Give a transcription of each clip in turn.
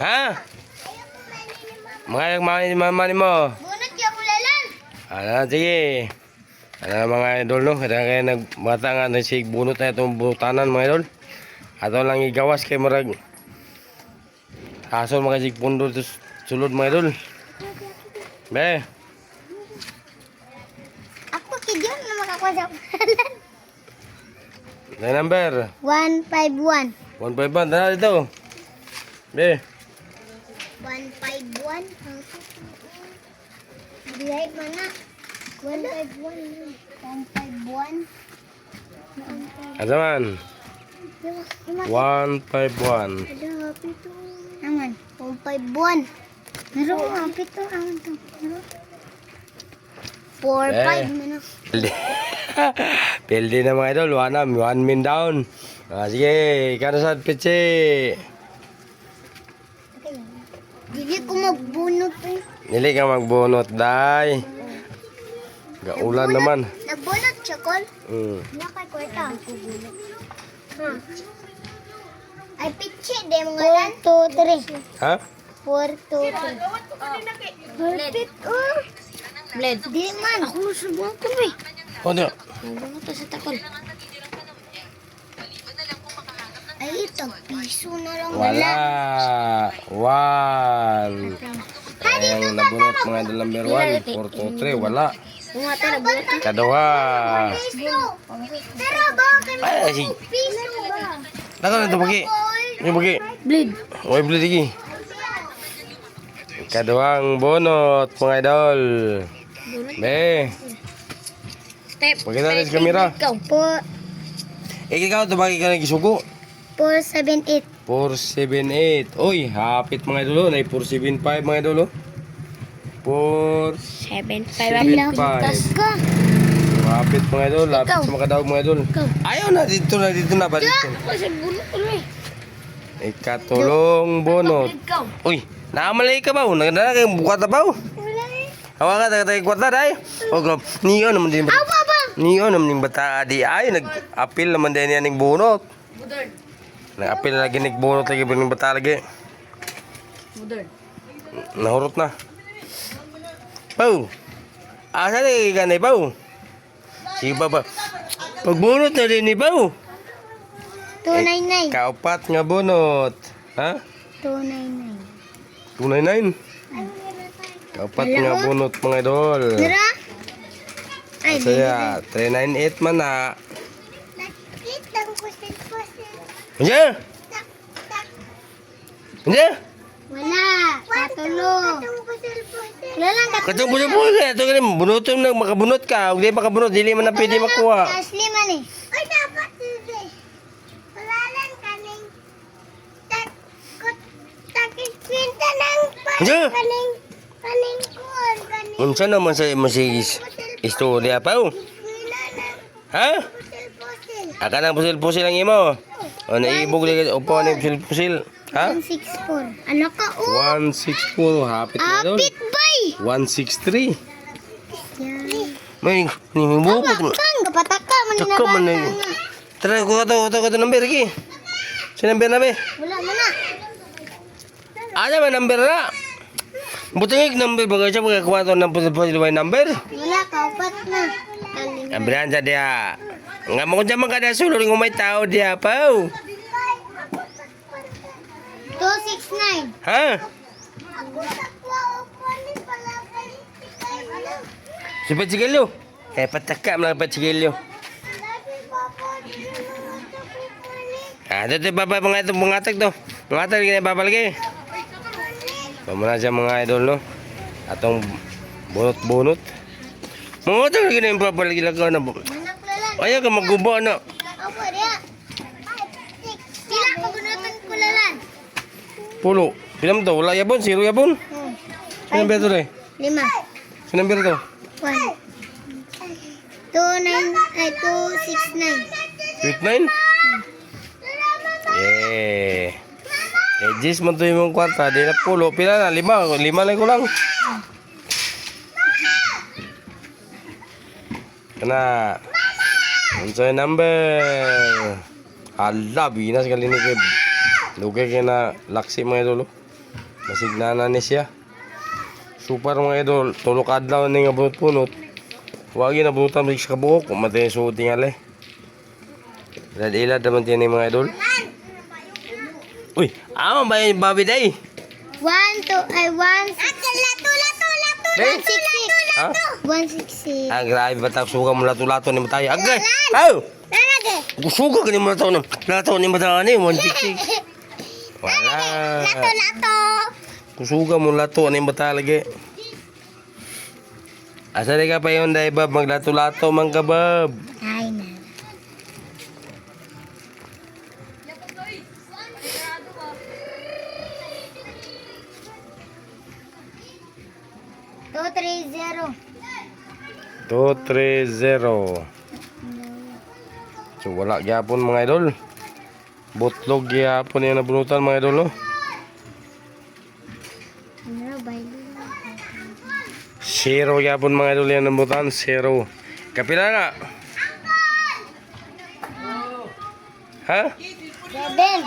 Ha? Mga mga mama ni mo. Bunot ka kulalan. Ano, sige. Ano mga idol no? Kaya kaya nagbata nga na si bunot na itong butanan mga idol. Ato lang igawas kay marag. Hasol mga sig pundo to sulod mga idol. Be, Ako kidyon na makakuha sa kulalan. na number. 151. 151 na dito. Be, 151. Bilay mo na. 151. 151. ano man? 151. Ada happy to. Angan. 151. Meron ko happy to. Angan to. 4, Eh. 5 na. Pildi. Na mga idol. One, one min down. Ah, sige, ikaw na sa pitsi. Dili ko magbunot eh. Nili ka magbunot, day. Gaulan naman. Nagbunot siya, Kol. Mm. Nakay kwarta. Ha. Ay, pitsi, de mga lan. 4, 2, 3. Ha? 4, 2, 3. Blade. Oh. Blade. Di man. Ako nasubuhan ko eh. O, di. Nagbunot sa takol. Ay, ito. Piso na lang Wala. One. Ang nabunot mga number one. Four, two, three. Wala. Kadawa. Ay, ba? Dako na ito, bagi. Yung bagi. Blade. Uy, beli lagi. Kaduang bonot, mga idol. Be, Step. Pakita rin sa kamera. Ikaw. Po, ikaw ito bagi ka nagisugo. 478. 478. Uy, hapit mga idol. Nay 475 mga idol. 4 7 Five. ka. Hapit mga idol. Ikaw. sa makadaog mga idol. Ayaw na dito na dito na ba dito. Kasi bulok ko eh. Ikatulong bonot. Ikaw. Uy, nakamalay ka ba? Nagdala kayong bukat na ba? Eh. Hawa ka, tagay kwarta dahil. O, grab. Niyo naman din ba? Awa ba? Niyo naman yung bata di ay nag-apil naman din yan ng bunot. Budol. Nag-apil lagi ng bunot lagi ng bata lagi. Budol. Nahurot na. Pau. Asa na ni Pau? Sige pa ba? Pagbunot na din ni Pau. 299. Kaupat nga bunot. Ha? 299. 299. Kaupat nga bunot mga idol. Dira? Ay, Saya, 398 man na. Nakita ko Hindi! Hindi! Wala. Katulo. Wala lang katulo. Katong bunot mo ka, ito ganun, bunutin na makabunot ka, huwag di makabunot, dili man na pwede makuha. Asli man eh. Ay, dapat hindi. Wala lang kaning takikwinta ng Hindi! kaning kaning kuwan Unsa naman sa masigis istorya pa oh. Ha? pusil-pusil. Aka na pusil-pusil ang imo. O naibog lagi upo na pusil-pusil. Ha? 164. Ano ka? Oh, 164, hapit na doon. apit bay. 163. Yan. May nimubot mo. Kang kapataka man Taka man na yun. Tara, ko to, ko to, ko to number ki. Si number na be. Wala man na. Ada ba number na? Buting number baga siya magkakuha to ng pusil-pusil number. Wala ka upat na. Kalim. Kambrihan sa dia. Nga mo dyan magkada sulod ng may tao dia pa. 269. Ha? Si Patsigilyo. Eh, pataka mo lang tapos Ah, ito, ito, baba, mga ito, mga atag to. Mga atag, kaya babalagi. Pamana siya mga idol, no? Atong bunot-bunot. Mga atag, kaya yung babalagi lang ka na. Ayaw ka maggubo, ano? Ako dia. Sila pagunutan ko lalan. Pulo. Pilam to, wala yabon, zero yabon. Hmm. Sino number to, re? Lima. Sino number to? One. Two nine. Ay, two six nine. Sweet nine? Yeah. Eh, Jis mo to yung kwarta, di na pulo. Pila na, lima. Lima lang ko lang. Kana. Ano yung number? Hala, binas kali ni Kib. Lugay kaya na laksi mga idolo. Masignana ni siya. Super mga idol, tulok adlaw ni nga bunot-bunot. Wagi na bunutan mig sa kabuok, kumatay sa tingali. Ilad-ilad naman ni mga idol. Uy, ama ba yung Bobby Day? One, two, ay one. Ate, lato, lato, lato, Day? One six six. Ha? One six six. Ah, grabe ba tayo suga mo lato-lato ni matay? Agay! Aw! Lalagay. Suga ka ni mo lato ni lato ni matay ni, one six six. Wala. Lato, lato. Kusuga mo lato ni matay lagi. Asa ka pa yun, day bab, maglato-lato man ka 230. 230. So wala gyapon mga idol. Butlog gyapon yung nabunutan mga idol. Oh. No? Zero gyapon mga idol yung nabunutan. Zero. Kapila na. Ha? Seven.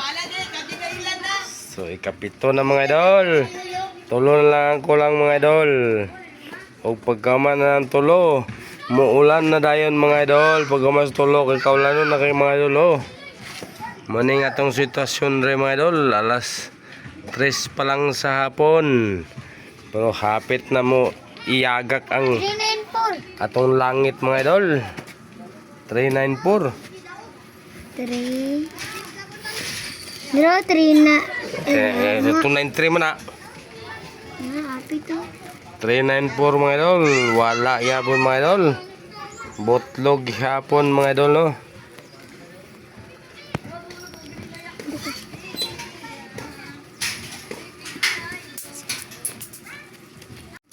So ikapito na mga idol. Tulo lang ko lang mga idol. O pagkaman na ng tulo. Muulan na dayon mga idol. Pagkaman sa tulo. Kay kaulan na kay mga idol. Oh. Maning atong sitwasyon re mga idol. Alas 3 pa lang sa hapon. Pero hapit na mo iagak ang atong langit mga idol. 394. Three. Zero, three na. Eh, eh, 293 mo na. Ah, happy to. 394 mga idol. Wala yapon mga idol. Botlog yapon mga idol no.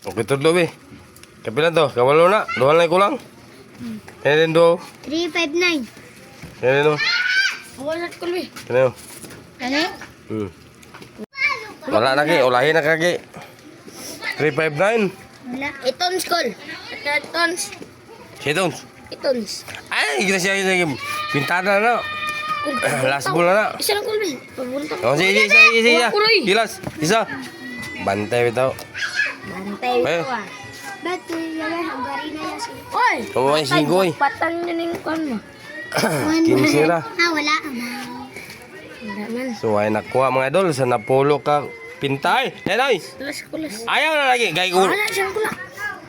Okay to be. Kapilan to? Kawalo na. Duhan lang kulang. Kaya din do. Three, five, nine. Kaya din do. Wala ko din. Ano? Hmm. Wala na ki. Ulahin na kaki. 359. Wala. Itons call. Itons. Hitons. Itons. Ay, kita siya yung pintana na. Last ball na. Isa lang be. Pabuntang. Oh, sige. Gilas, isa. Bantay bitaw. Bantay ito ah. Yung na yan? Oy! Oo, ay sigoy. Patan yun yung kwan mo. Kinsira. Ah, wala. Wala man. So, ay nakuha mga idol sa napulo ka pintay. Yan ay. Kulas, kulas. Ayaw na lagi. Gay ko. Wala siyang kula.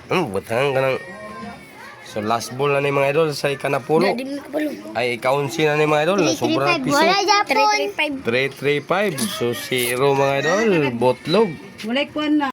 Hmm, butang ka ng... So, last ball na ni mga idol sa ikanapulo. Hindi mo kapalo. Ay, ikaunsi na ni mga idol. Sobra piso. Wala Japon. 335. 335. So, zero mga idol. Botlog. Walay kuan na.